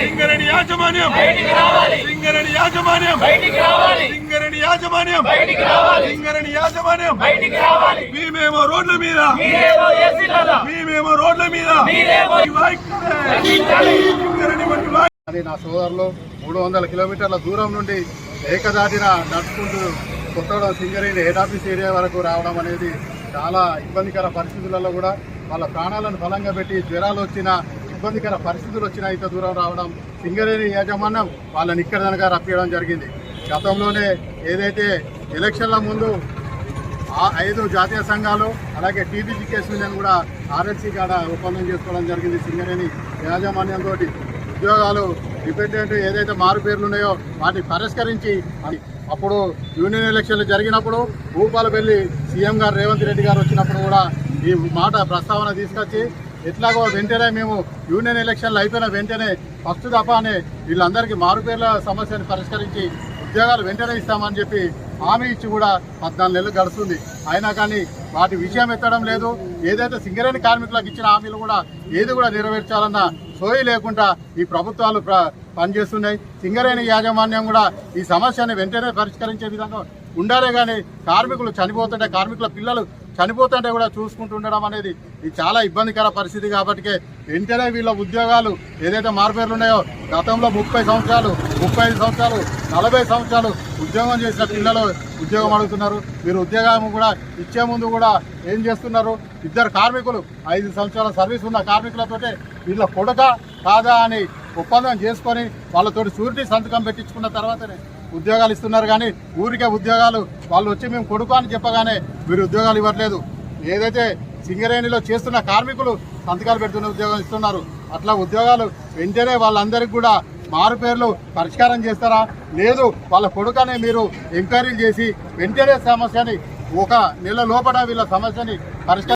సింగరేణి యాజమాన్యం. సింగరేణి యాజమాన్యం. సింగరేణి యాజమాన్యం. సింగరేణి యాజమాన్యం. మేమేమో రోడ్ల మీద. మేమేమో రోడ్ల మీద. అది నా సోదరులు మూడు వందల కిలోమీటర్ల దూరం నుండి ఏకదాటిన నడుచుకుంటూ Kothagudem Singareni head office area వరకు రావడం అనేది చాలా ఇబ్బందికర పరిస్థితులలో కూడా వాళ్ళ ప్రాణాలను బలంగా పెట్టి జ్వరాలు వచ్చిన ఇబ్బందికర పరిస్థితులు వచ్చిన ఇంత దూరం రావడం సింగరేణి యాజమాన్యం వాళ్ళని ఇక్కడ కనుక రప్పించడం జరిగింది. గతంలోనే ఏదైతే ఎలక్షన్ల ముందు ఆ ఐదు జాతీయ సంఘాలు అలాగే టీబీజీకేఎస్ యూనియన్ కూడా ఆర్ఎల్సీ కాడ ఒప్పందం చేసుకోవడం జరిగింది సింగరేణి యాజమాన్యంతో ఉద్యోగాలు డిపెండెంట్ ఏదైతే మారు పేర్లు ఉన్నాయో వాటిని పరిష్కరించి అది అప్పుడు యూనియన్ ఎలక్షన్లు జరిగినప్పుడు భూపాలపల్లి సీఎం గారు రేవంత్ రెడ్డి గారు వచ్చినప్పుడు కూడా ఈ మాట ప్రస్తావన తీసుకొచ్చి ఎట్లాగో వెంటనే మేము యూనియన్ ఎలక్షన్లు అయిపోయిన వెంటనే ఫస్ట్ దఫానే వీళ్ళందరికీ మారుపేర్ల సమస్యను పరిష్కరించి ఉద్యోగాలు వెంటనే ఇస్తామని చెప్పి హామీ ఇచ్చి కూడా పద్నాలుగు నెలలు గడుస్తుంది. అయినా కానీ వాటి విషయం ఎత్తడం లేదు. ఏదైతే సింగరేణి కార్మికులకు ఇచ్చిన హామీలు కూడా ఏది కూడా నెరవేర్చాలన్న సోయి లేకుండా ఈ ప్రభుత్వాలు పనిచేస్తున్నాయి. సింగరేణి యాజమాన్యం కూడా ఈ సమస్యను వెంటనే పరిష్కరించే విధంగా ఉండాలే కానీ కార్మికులు చనిపోతుంటే కార్మికుల పిల్లలు చనిపోతుంటే కూడా చూసుకుంటుండడం అనేది ఇది చాలా ఇబ్బందికర పరిస్థితి కాబట్టి వెంటనే వీళ్ళ ఉద్యోగాలు ఏదైతే మార్పేర్లు ఉన్నాయో గతంలో ముప్పై సంవత్సరాలు ముప్పై ఐదు సంవత్సరాలు నలభై సంవత్సరాలు ఉద్యోగం చేసిన పిల్లలు ఉద్యోగం అడుగుతున్నారు. మీరు ఉద్యోగం కూడా ఇచ్చే ముందు కూడా ఏం చేస్తున్నారు? ఇద్దరు కార్మికులు ఐదు సంవత్సరాల సర్వీస్ ఉన్న కార్మికులతోటే వీళ్ళ కొడక కాదా అని ఒప్పందం చేసుకొని వాళ్ళతోటి షూరిటీ సంతకం పెట్టించుకున్న తర్వాతనే ఉద్యోగాలు ఇస్తున్నారు కానీ ఊరికే ఉద్యోగాలు వాళ్ళు వచ్చి మేము కొడుకు అని చెప్పగానే మీరు ఉద్యోగాలు ఇవ్వట్లేదు. ఏదైతే సింగరేణిలో చేస్తున్న కార్మికులు సంతకాలు పెడుతున్న ఉద్యోగం ఇస్తున్నారు అట్లా ఉద్యోగాలు వెంటనే వాళ్ళందరికీ కూడా మారు పేర్లు పరిష్కారం చేస్తారా? లేదు వాళ్ళ కొడుకనే మీరు ఎంక్వైరీలు చేసి వెంటనే సమస్యని ఒక నెల లోపల వీళ్ళ సమస్యని పరిష్కారం